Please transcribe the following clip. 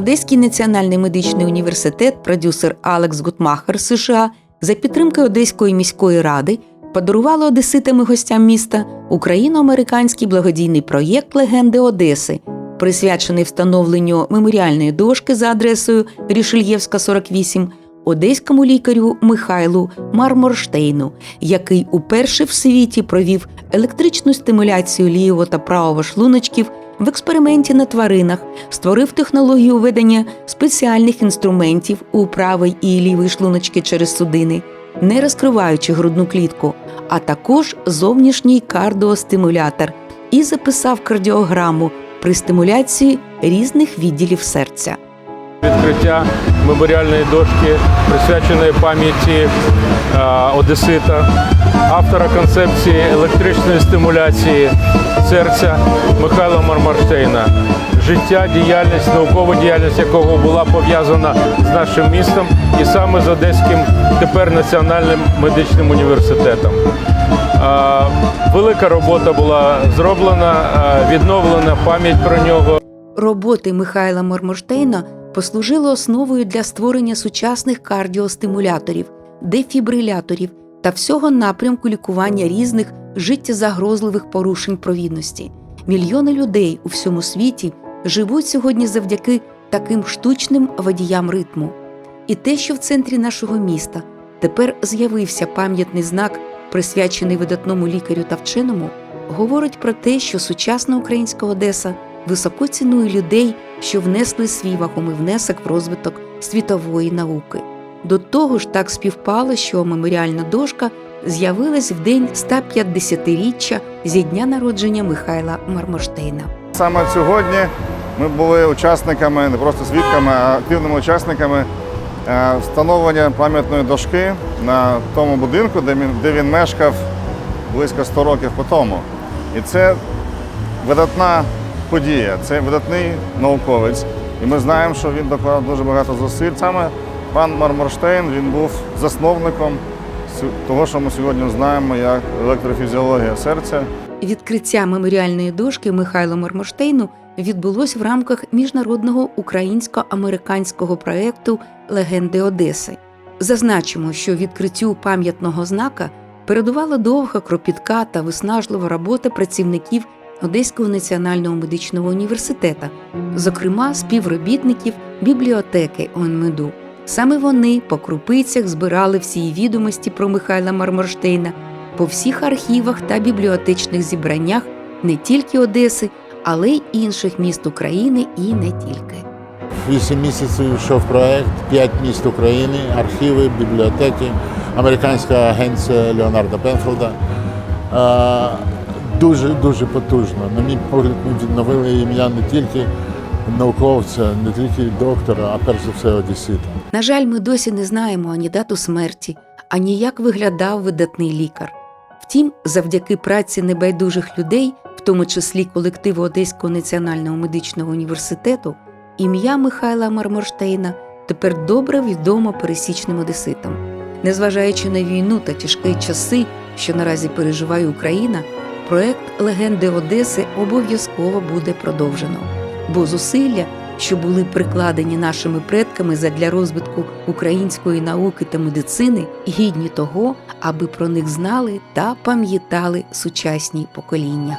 Одеський національний медичний університет, продюсер Алекс Гутмахер США за підтримки Одеської міської ради подарували одеситам і гостям міста україно-американський благодійний проєкт Легенди Одеси, присвячений встановленню меморіальної дошки за адресою Рішельєвська, 48, одеському лікарю Михайлу Марморштейну, який уперше в світі провів електричну стимуляцію лівого та правого шлуночків в експерименті на тваринах, створив технологію ведення спеціальних інструментів у правий і лівий шлуночки через судини, не розкриваючи грудну клітку, а також зовнішній кардіостимулятор і записав кардіограму при стимуляції різних відділів серця. Відкриття меморіальної дошки, присвяченої пам'яті е, Одесита, автора концепції електричної стимуляції серця Михайла Мармарштейна. Життя, діяльність, наукова діяльність якого була пов'язана з нашим містом і саме з Одеським тепер Національним медичним університетом. Е, Велика робота була зроблена, е, відновлена пам'ять про нього. Роботи Михайла Мормоштейна послужили основою для створення сучасних кардіостимуляторів, дефібриляторів та всього напрямку лікування різних життєзагрозливих порушень провідності. Мільйони людей у всьому світі живуть сьогодні завдяки таким штучним водіям ритму. І те, що в центрі нашого міста тепер з'явився пам'ятний знак, присвячений видатному лікарю та вченому, говорить про те, що сучасна українська Одеса високо цінує людей, що внесли свій вагомий внесок в розвиток світової науки. До того ж, так співпало, що меморіальна дошка з'явилась в день 150-річчя зі дня народження Михайла Мармоштейна. Саме сьогодні ми були учасниками, не просто свідками, а активними учасниками е, встановлення пам'ятної дошки на тому будинку, де він, мешкав близько 100 років по тому. І це видатна подія, це видатний науковець. І ми знаємо, що він доклав дуже багато зусиль. Саме пан Марморштейн він був засновником того, що ми сьогодні знаємо як електрофізіологія серця. Відкриття меморіальної дошки Михайлу Мармоштейну відбулось в рамках міжнародного українсько-американського проєкту Легенди Одеси. Зазначимо, що відкриттю пам'ятного знака передувала довга, кропітка та виснажлива робота працівників Одеського національного медичного університету, зокрема співробітників бібліотеки ОНМЕДУ. Саме вони по крупицях збирали всі відомості про Михайла Марморштейна по всіх архівах та бібліотечних зібраннях не тільки Одеси, але й інших міст України і не тільки. Вісім місяців йшов проект, п'ять міст України, архіви, бібліотеки, американська агенція Леонарда Пенфілда. Е, Дуже дуже потужно. На мій погляд, ми відновили ім'я не тільки науковця, не тільки доктора, а перш за все одесита. На жаль, ми досі не знаємо ані дату смерті, ані як виглядав видатний лікар. Втім, завдяки праці небайдужих людей, в тому числі колективу Одеського національного медичного університету, ім'я Михайла Марморштейна тепер добре відомо пересічним одеситам. Незважаючи на війну та тяжкі часи, що наразі переживає Україна, проект Легенди Одеси обов'язково буде продовжено, бо зусилля, що були прикладені нашими предками задля розвитку української науки та медицини, гідні того, аби про них знали та пам'ятали сучасні покоління.